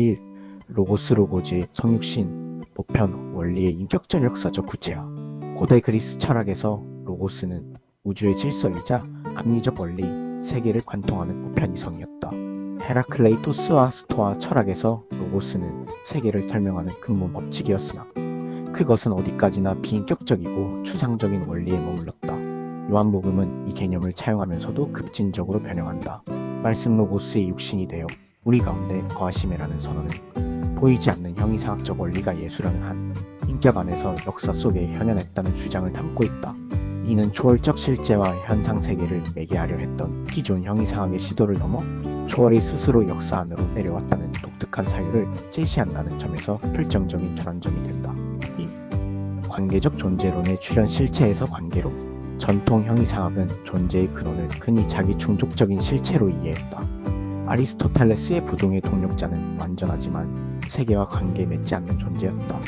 1. 로고스 로고즈의 성육신, 보편, 원리의 인격적 역사적 구체화 고대 그리스 철학에서 로고스는 우주의 질서이자 합리적 원리, 세계를 관통하는 보편 이성이었다. 헤라클레이토스와 스토아 철학에서 로고스는 세계를 설명하는 근본 법칙이었으나 그것은 어디까지나 비인격적이고 추상적인 원리에 머물렀다. 요한복음은 이 개념을 차용하면서도 급진적으로 변형한다. 말씀 로고스의 육신이 되어 우리 가운데 거하심이라는 선언은 보이지 않는 형이상학적 원리가 예수라는 한 인격 안에서 역사 속에 현현했다는 주장을 담고 있다. 이는 초월적 실제와 현상 세계를 매개하려 했던 기존 형이상학의 시도를 넘어 초월이 스스로 역사 안으로 내려왔다는 독특한 사유를 제시한다는 점에서 결정적인 전환점이 된다. 2. 관계적 존재론의 출현 실체에서 관계로 전통 형이상학은 존재의 근원을 흔히 자기 충족적인 실체로 이해했다. 아리스토텔레스의 부동의 동력자는 완전하지만 세계와 관계 맺지 않는 존재였다.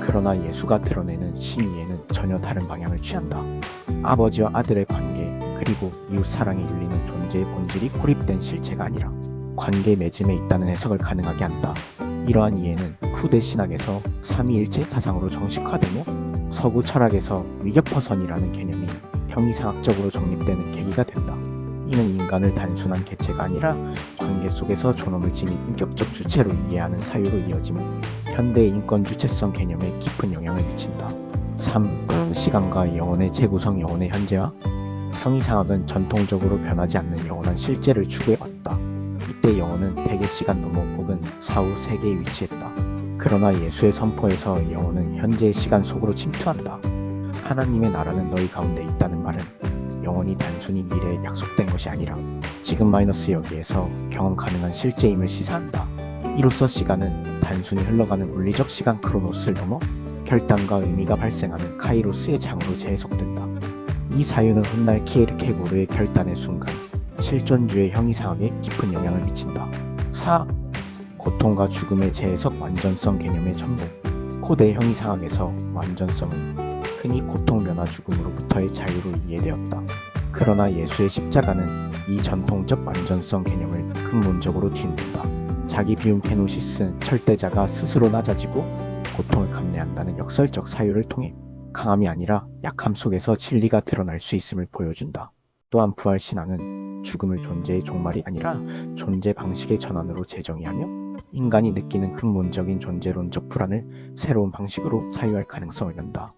그러나 예수가 드러내는 신위에는 전혀 다른 방향을 취한다. 아버지와 아들의 관계 그리고 이웃 사랑에 윤리는 존재의 본질이 고립된 실체가 아니라 관계 맺음에 있다는 해석을 가능하게 한다. 이러한 이해는 후대 신학에서 삼위일체 사상으로 정식화되며 서구 철학에서 위격퍼선이라는 개념이 형이상학적으로 정립되는 계기가 된다. 이는 인간을 단순한 개체가 아니라 관계 속에서 존엄을 지닌 인격적 주체로 이해하는 사유로 이어지며 현대의 인권 주체성 개념에 깊은 영향을 미친다. 3. 시간과 영혼의 재구성 영혼의 현재화 형이상학은 전통적으로 변하지 않는 영원한 실제를 추구해왔다. 이때 영혼은 대개 시간 너머 혹은 사후 세계에 위치했다. 그러나 예수의 선포에서 영혼은 현재의 시간 속으로 침투한다. 하나님의 나라는 너희 가운데 있다는 말은 영혼이 단순히 미래에 약속된 것이 아니라 지금 마이너스 여기에서 경험 가능한 실제임을 시사한다. 이로써 시간은 단순히 흘러가는 물리적 시간 크로노스를 넘어 결단과 의미가 발생하는 카이로스의 장으로 재해석된다. 이 사유는 훗날 키에르케고르의 결단의 순간 실존주의 형이상학에 깊은 영향을 미친다. 4. 고통과 죽음의 재해석 완전성 개념의 전복 코대 형이상학에서 완전성은 흔히 고통 변화 죽음으로부터의 자유로 이해되었다. 그러나 예수의 십자가는 이 전통적 완전성 개념을 근본적으로 뒤흔든다. 자기 비움 케노시스는 철대자가 스스로 낮아지고 고통을 감내한다는 역설적 사유를 통해 강함이 아니라 약함 속에서 진리가 드러날 수 있음을 보여준다. 또한 부활 신앙은 죽음을 존재의 종말이 아니라 존재 방식의 전환으로 재정의하며 인간이 느끼는 근본적인 존재론적 불안을 새로운 방식으로 사유할 가능성을 연다.